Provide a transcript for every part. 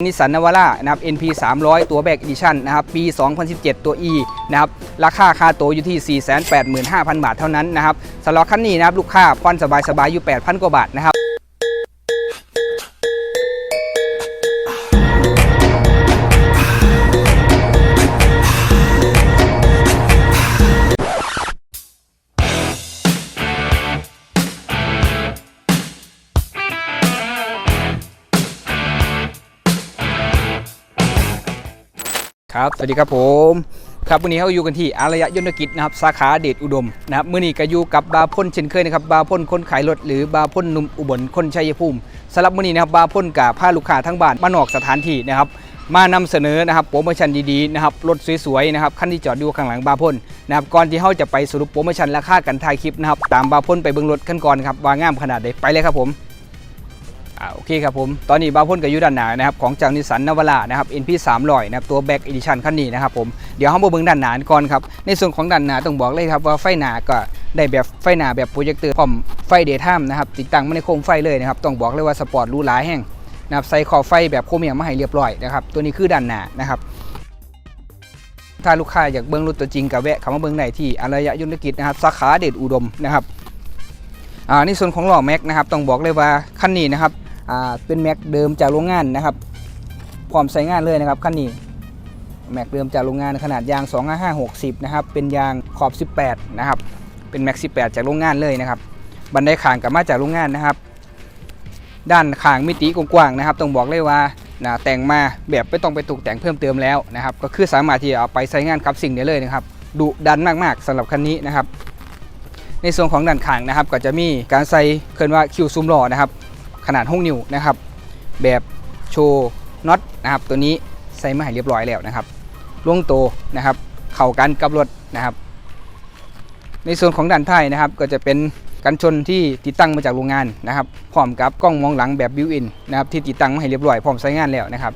นิสสันนาวาร่านะครับ NP 300 ตัวแบกอีดิชั่นนะครับ ปี 2017 ตัว E นะครับ ราคาค่าตัวอยู่ที่ 485,000 บาทเท่านั้นนะครับสำหรับคันนี้นะครับ ลูกค้าผ่อนสบายๆ อยู่ 8,000 กว่าบาทนะครับ ครับสวัสดีครับผมครับวันนี้เราอยู่กันที่อารยยนตกิจนะครับสาขาเดชอุดมนะครับมื่อนี้ก็อยู่กับบาพ่นเช่นเคยนะครับบาพ่นคนขายรถหรือบาพ่นนุ่มอุบลคนชัยภูมิสำหรับมื่อนี้นะครับบาพ่นกับผ้าลูกค้าทั้งบ้านมานอกสถานที่นะครับมานำเสนอนะครับโปรโมชั่นดีๆนะครับรถสวยๆนะครับคันที่จอดอยู่ข้างหลังบาพ่นนะครับก่อนที่เราจะไปสรุปโปรโมชั่นราคากันถ่ายคลิปนะครับตามบาพ่นไปเบิ่งรถกันก่อนครับว่างามขนาดใดไปเลยครับผม โอเคครับผม ตอนนี้บาพ่นกับยูด้านหน้านะครับของจากนิสันนวาร่านะครับ NP 300นะครับตัวแบ็กอีดิชันคันนี้นะครับผม เดี๋ยวเรามาเบิ่งด้านหน้าก่อนครับ ในส่วนของด้านหน้าต้องบอกเลยครับว่าไฟหน้าก็ได้แบบไฟหน้าแบบโปรเจคเตอร์พร้อมไฟเดย์ไทม์นะครับติดตั้งมาในโคมไฟเลยนะครับต้องบอกเลยว่าสปอร์ตรูหราแห้งนะครับใส่ขอบไฟแบบโคเมียมมาให้เรียบร้อยนะครับตัวนี้คือด้านหน้านะครับถ้าลูกค้าอยากเบิ่งรถตัวจริงกับแวะเข้ามาเบิ่งได้ที่อารยยนตกิจนะครับสาขาเดชอุดมนะครับอ่าในส่วนของหล้อแม็กนะครับต้องบอกเลยว่าคันนี้นะครับ เป็นแม็กเดิมจากโรงงานนะครับพร้อมใช้งานเลยนะครับคันนี้แม็กเดิมจากโรงงานขนาดยาง 25560 นะครับ เป็นยางขอบ 18 นะครับ เป็นแม็ก 18 จากโรงงานเลยนะครับ บันไดขางกับมาจากโรงงานนะครับ ด้านขางมิติกว้างๆนะครับ ต้องบอกเลยว่านะแต่งมาแบบไม่ต้องไปตกแต่งเพิ่มเติมแล้วนะครับ ก็คือสามารถที่จะเอาไปใช้งานขับสิ่งได้เลยนะครับ ดุดันมากๆสำหรับคันนี้นะครับ ในส่วนของด้านขางนะครับ ก็จะมีการใส่เคลื่อนว่าคิวซูมล้อนะครับ ขนาด6นิ้วนะครับ แบบโชว์น็อตนะครับ ตัวนี้ใส่มาให้เรียบร้อยแล้วนะครับล่วงโตนะครับ เข้ากันกับรถนะครับ ในส่วนของด้านท้ายนะครับ ก็จะเป็นกันชนที่ติดตั้งมาจากโรงงานนะครับ พร้อมกับกล้องมองหลังแบบบิวอินนะครับที่ติดตั้งมาให้เรียบร้อยพร้อมใช้งานแล้วนะครับ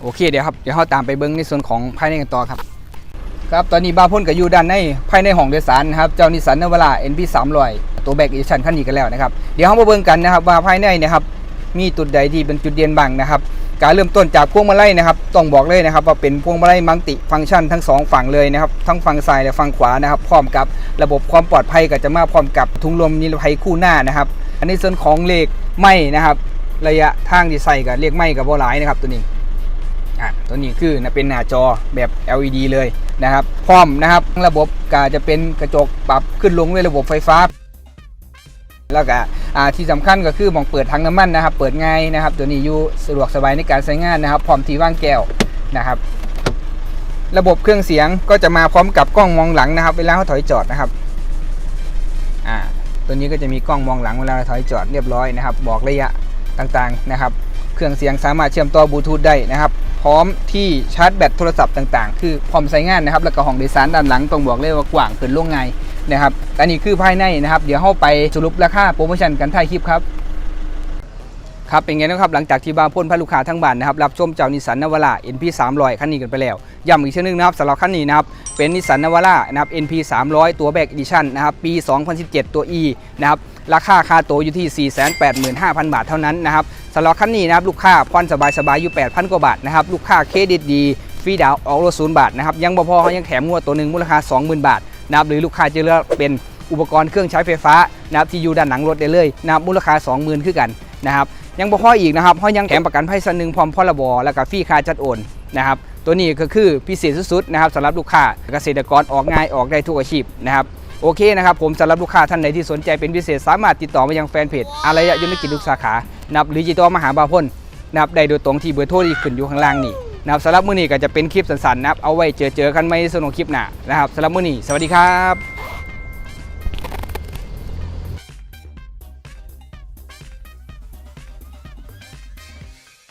โอเคเดี๋ยวครับเดี๋ยวเราตามไปเบิ้งในส่วนของภายในกันต่อครับ ครับตอนนี้บาพ่นก็อยู่ด้านในภายในห้องโดยสารนะครับเจ้านิสันนวาร่า NP 300ตัวแบกอีชันคันนี้กันแล้วนะครับเดี๋ยวเรามาเบิ่งกันนะครับว่าภายในนะครับมีจุดใดที่เป็นจุดเด่นบ้างนะครับการเริ่มต้นจากพวงมาลัยนะครับต้องบอกเลยนะครับว่าเป็นพวงมาลัยมัลติฟังก์ชันทั้งสองฝั่งเลยนะครับทั้งฝั่งซ้ายและฝั่งขวานะครับพร้อมกับระบบความปลอดภัยก็จะมาพร้อมกับถุงลมนิรภัยคู่หน้านะครับอันนี้ส่วนของเลขไม่นะครับระยะทางที่ใส่กับเลขไม่กับโบหลายนะครับตัวนี้ อะตัวนี้คือนะเป็นหน้าจอแบบ LED เลยนะครับ พร้อมนะครับ ระบบก็จะเป็นกระจกปรับขึ้นลงด้วยระบบไฟฟ้า แล้วก็ที่สำคัญก็คือมองเปิดถังน้ำมันนะครับ เปิดง่ายนะครับ ตัวนี้อยู่สะดวกสบายในการใช้งานนะครับ พร้อมที่ว่างแก้วนะครับ ระบบเครื่องเสียงก็จะมาพร้อมกับกล้องมองหลังนะครับ เวลาเขาถอยจอดนะครับอ่าตัวนี้ก็จะมีกล้องมองหลังเวลาเราถอยจอดเรียบร้อยนะครับ บอกระยะต่างๆนะครับ เครื่องเสียงสามารถเชื่อมต่อบลูทูธได้นะครับ พร้อมที่ชาร์จแบตโทรศัพท์ต่างๆ คือพร้อมใช้งานนะครับ แล้วก็ห้องโดยสารด้านหลังต้องบอกเลยว่ากว้างเกินล่วงไงนะครับอันนี้คือภายในนะครับ เดี๋ยวเข้าไปสรุปราคาโปรโมชั่นกันท้ายคลิปครับ ครับเป็นไงนะครับหลังจากที่บางพ่นพาลูกค้าทั้งบ้านนะครับรับชมเจ้านิสันนวาร่า NP 300คันนี้กันไปแล้วย้ำอีกเช่นนึงนะครับสำหรับคันนี้นะครับเป็นนิสันนวาร่านะครับ NP 300 ตัวแบกอีดิชั่นนะครับปี 2017 ตัว E นะครับราคาค่าตัวอยู่ที่ 485,000 บาทเท่านั้นนะครับสำหรับคันนี้นะครับลูกค้าผ่อนสบายๆอยู่ 8,000 กว่าบาทนะครับลูกค้าเครดิตดีฟรีดาวน์ออกรถศูนย์บาทนะครับยังบ่พอเขายังแถมงวดตัวหนึ่งมูลค่า 20,000 บาทนะครับหรือลูกค้าจะเลือกเป็นอุปกรณ์เครื่องใช้ไฟฟ้านะครับที่อยู่ด้านหลังรถได้เลยนะครับมูลค่า 20,000 คือกันนะครับ ยังบ่พออีกนะครับเพราะยังแถมประกันภัยสันหนึ่งพร้อมพรบแล้วก็ฟรีค่าจัดโอนนะครับตัวนี้ก็คือพิเศษสุดๆนะครับสำหรับลูกค้าเกษตรกรออกง่ายออกได้ทุกอาชีพนะครับโอเคนะครับผมสำหรับลูกค้าท่านใดที่สนใจเป็นพิเศษสามารถติดต่อมายังแฟนเพจอารยยนกิจทุกสาขานับหรือจิตต่อมหาบาพนนะครับได้โดยตรงที่เบอร์โทรที่ขึ้นอยู่ข้างล่างนี่นะครับสำหรับมื้อนี้ก็จะเป็นคลิปสั้นๆนะครับเอาไว้เจอเจอๆกันไม่สนุกคลิปหน้านะครับสำหรับมื้อนี้สวัสดีครับ